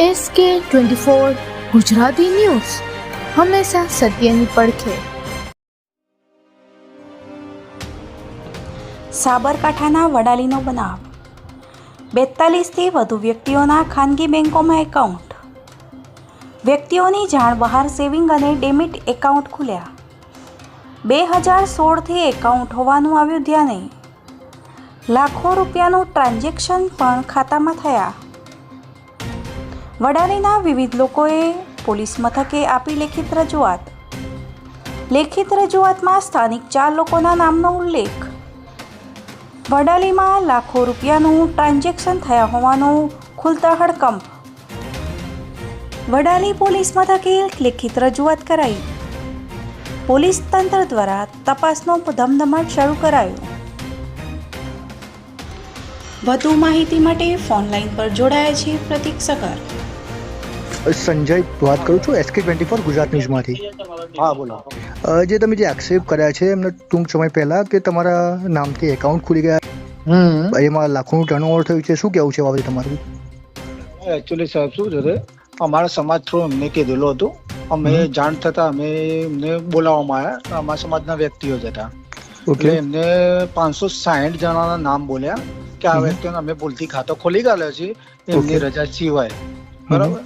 S કે twenty four Gujarati news. હંમેશા સત્યની પડખે. સાબરકાંઠાના વડાલીનો બનાવ. બેતાલીસથી વધુ વ્યક્તિઓના ખાનગી બેંકોમાં એકાઉન્ટ. વ્યક્તિઓની જાણ બહાર સેવિંગ અને ડેમિટ એકાઉન્ટ ખુલ્યા. બે હજાર સોળથી એકાઉન્ટ હોવાનું આવ્યું ધ્યાને. લાખો રૂપિયાનું ટ્રાન્ઝેક્શન પણ ખાતામાં થયા. વડાલીના વિવિધ લોકોએ પોલીસ મથકે આપી લેખિત રજૂઆત. લેખિત રજૂઆતમાં સ્થાનિક ચાર લોકોના નામનો ઉલ્લેખ. વડાલીમાં લાખો રૂપિયાનું ટ્રાન્ઝેક્શન થયા હોવાનું ખુલતા હડકંપ. વડાલી પોલીસ મથકે લેખિત રજૂઆત કરાઈ. પોલીસ તંત્ર દ્વારા તપાસનો ધમધમાટ શરૂ કરાયો. વધુ માહિતી માટે ફોન લાઈન પર જોડાયા છે પ્રતીક સગર. સંજય વાત કરું છું? એસકે ટ્વેન્ટી ફોર ગુજરાત ન્યૂઝમાંથી. હા બોલો. જે તમે જે એક્સેપ્ટ કર્યા છે એમને ટૂંક સમય પહેલા કે તમારા નામથી એકાઉન્ટ ખુલી ગયા? હમ. એમાં લાખોનું ટર્નઓવર થયું છે. શું કેવું છે બાબતે તમારું? એકચ્યુઅલી સાહેબ શું છે અમારા સમાજ થ્રુ અમને કીધેલું હતું. અમે જાણ થતા અમે એમને બોલાવવામાં આવ્યા. અમારા સમાજના વ્યક્તિઓ જ હતા. એટલે એમને પાંચસો સાહીઠ જણાના નામ બોલ્યા કે આ વ્યક્તિઓને અમે ભૂલથી ખાતો ખોલી ગાલ્યો છે એમની રજા સિવાય. બરાબર?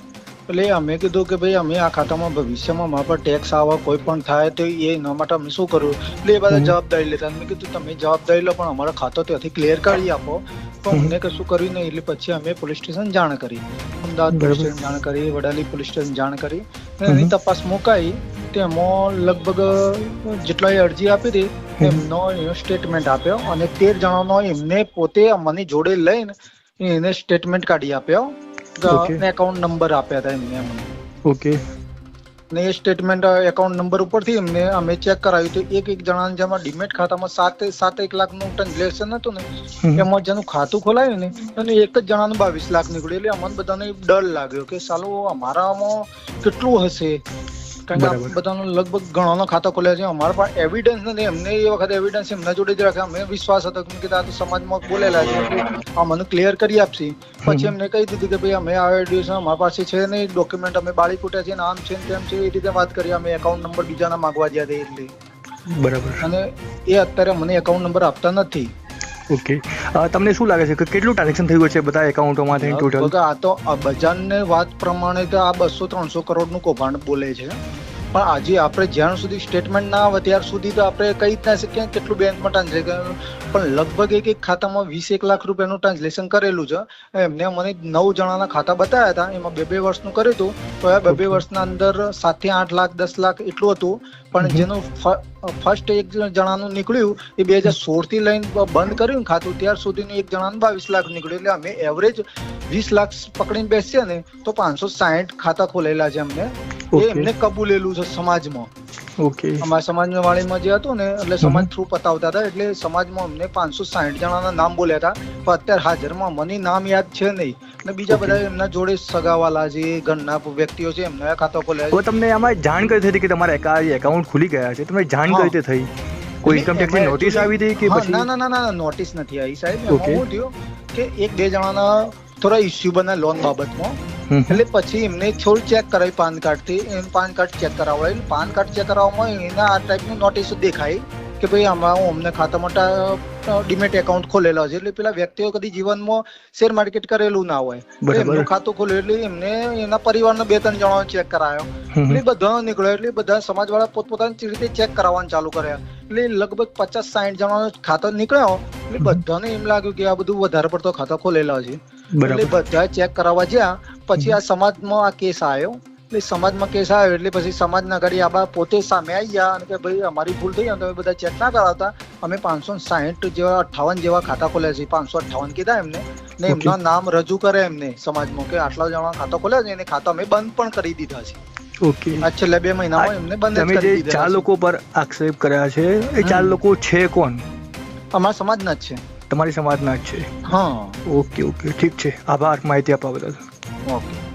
એટલે અમે કીધું કે ભાઈ અમે આ ખાતામાં ભવિષ્યમાં મારા પર ટેક્સ આવે કોઈ પણ થાય તો એ એના માટે અમે શું કરવું? એટલે એ બધા જવાબદારી લેતા. મેં કીધું તમે જવાબદારી લો પણ અમારો ખાતો ત્યાંથી ક્લિયર કરી આપો. તો અમને કશું કર્યું નહીં. એટલે પછી અમે પોલીસ સ્ટેશન જાણ કરી. અમદાવાદ પોલીસ સ્ટેશન જાણ કરી વડાલી પોલીસ સ્ટેશન જાણ કરી. અને એની તપાસ મુકાઈ. તેમાં લગભગ જેટલાએ અરજી આપી હતી એમનો એમનો સ્ટેટમેન્ટ આપ્યો અને તેર જણાનો એમને પોતે મને જોડે લઈને એને સ્ટેટમેન્ટ કાઢી આપ્યો. Okay. એકાઉન્ટ નંબર આપ્યા હતા એમને અમને ઓકે ને એ સ્ટેટમેન્ટ એકાઉન્ટ નંબર ઉપરથી એમને અમે ચેક કરાવ્યું તો એક એક જણાને જેમાં ડીમેટ ખાતામાં સાત સાત એક લાખનું ટ્રાન્ઝેક્શન હતું ને એમાં જેનું ખાતું ખોલાયું ને અને એક જ જણાનું બાવીસ લાખ નીકળ્યું. એટલે અમને બધાને ડર લાગ્યો કે સાલો અમારામાં કેટલું હશે? કારણ કે બધાનો લગભગ ઘણાનો ખાતા ખોલ્યા છે. અમારા પાસે એવિડન્સ નથી. એમને એ વખતે એવિડન્સ એમના જોડે જ રાખ્યા. અમને વિશ્વાસ હતો કે આ તો સમાજમાં બોલેલા છે. આ મને ક્લિયર કરી આપશે. પછી એમને કહી દીધું કે ભાઈ અમે આ એડ્યુસ અમારા પાસે છે નહીં. ડોક્યુમેન્ટ અમે બાળી ફૂટ્યા છે ને આમ છે ને તેમ છે એ રીતે વાત કરી. અમે એકાઉન્ટ નંબર બીજાના માંગવા ગયા હતા એટલે. બરાબર. અને એ અત્યારે મને એકાઉન્ટ નંબર આપતા નથી. ઓકે. તમને શું લાગે છે? કે કેટલું ટ્રાન્ઝેક્શન થયું છે બધા એકાઉન્ટોમાંથી ટોટલ આ તો બજારની વાત પ્રમાણે તો આ બસો ત્રણસો કરોડનું કૌભાંડ બોલે છે. પણ આજે આપણે જ્યાં સુધી સ્ટેટમેન્ટ ના આવે ત્યાર સુધી તો આપણે કહી જ ના શકીએ કેટલું બેંકમાં ટ્રાન્ઝેક્શન પણ લગભગ એક એક ખાતામાં વીસ એક લાખ રૂપિયાનું ટ્રાન્ઝેક્શન કરેલું છે. એમને મને નવ જણાના ખાતા બતાવ્યા હતા. એમાં બે બે વર્ષનું કર્યું હતું. તો એ બે બે વર્ષના અંદર સાતથી આઠ લાખ દસ લાખ એટલું હતું. પણ જેનું ફર્સ્ટ એક જણાનું નીકળ્યું એ બે હજાર સોળથી લઈને બંધ કર્યું ખાતું. ત્યાર સુધીનું એક જણાનું બાવીસ લાખ નીકળ્યું. એટલે અમે એવરેજ વીસ લાખ પકડીને બેસીએ ને તો પાંચસો સાહીઠ ખાતા ખોલેલા છે અમને એ એમને કબૂલેલું છે સમાજમાં. ઓકે અમારા સમાજના વાણીમાં જે હતું ને એટલે સમાજ થ્રુ પતાવતા હતા એટલે સમાજમાં અમને પાંચસો સાહીઠ જણાના નામ બોલ્યા હતા પણ અત્યારે હાજરમાં મને નામ યાદ છે નહીં. અને બીજા બધા એમના જોડે સગાવાલા જે ઘરના વ્યક્તિઓ છે એમના ખાતા ખોલ્યા છે તમને આમાં જાણ કરી હતી કે તમારા એકાઉન્ટ ખુલી ગયા છે? તમે જાણ કરી કઈ રીતે થઈ કોઈ ઇન્કમ ટેક્સની નોટિસ આવી હતી કે પછી? ના ના ના ના નોટિસ નથી આવી સાહેબ. એમાં Okay. થયું કે એક બે જણાના થોડા ઇસ્યુ બના લોન બાબતમાં. એટલે પછી એમને છોડ ચેક કરાવી પાન કાર્ડથી. એમ પાન કાર્ડ ચેક કરાવડાવી. પાન કાર્ડ ચેક કરાવવામાં એના આ ટાઈપની નોટિસ દેખાઈ કે ભાઈ આમાં અમને મોટા ડીમેટ એકાઉન્ટ ખોલેલો છે. એટલે પેલા વ્યક્તિઓ કદી જીવનમાં શેર માર્કેટ કરેલું ના હોય. એમનું ખાતું ખોલ્યું એટલે એમને એના પરિવારના બે ત્રણ જણાનો ચેક કરાયો. એટલે બધા નીકળ્યો. એટલે બધા સમાજવાળા પોતપોતાની રીતે ચેક કરાવવાનું ચાલુ કર્યા. એટલે લગભગ પચાસ સાઠ જણાનો ખાતો નીકળ્યો. એટલે બધાને એમ લાગ્યું કે આ બધું વધારે પડતો ખાતો ખોલેલા છે. એટલે બધા ચેક કરાવવા ગયા પછી આ સમાજમાં આ કેસ આવ્યો. એટલે સમાજમાં કેસ આવ્યો એટલે પછી સમાજના ઘડી આબા પોતે સામે આવી ગયા અને કે ભાઈ અમારી ભૂલ થઈ અને તમે બધા ચેક ના કરાવતા. અમે પાંચસો સાહીઠ જેવા અઠાવન જેવા ખાતા ખોલ્યા છે. પાંચસો અઠાવન કીધા એમને. ને એમના નામ રજૂ કરે એમને સમાજમાં કે આટલા જણા ખાતા ખોલ્યા છે. એને ખાતા અમે બંધ પણ કરી દીધા છે. ઓકે આ છેલ્લા બે મહિનામાં એમને બંધ તમે કરી જે ચાર લોકો પર આક્ષેપ કર્યા છે એ ચાર લોકો છે કોણ? અમારા સમાજના જ છે. તમારી સમાજના જ છે? હા. ઓકે ઓકે ઠીક છે. આભાર. માહિતી આપવા બદલ. ઓકે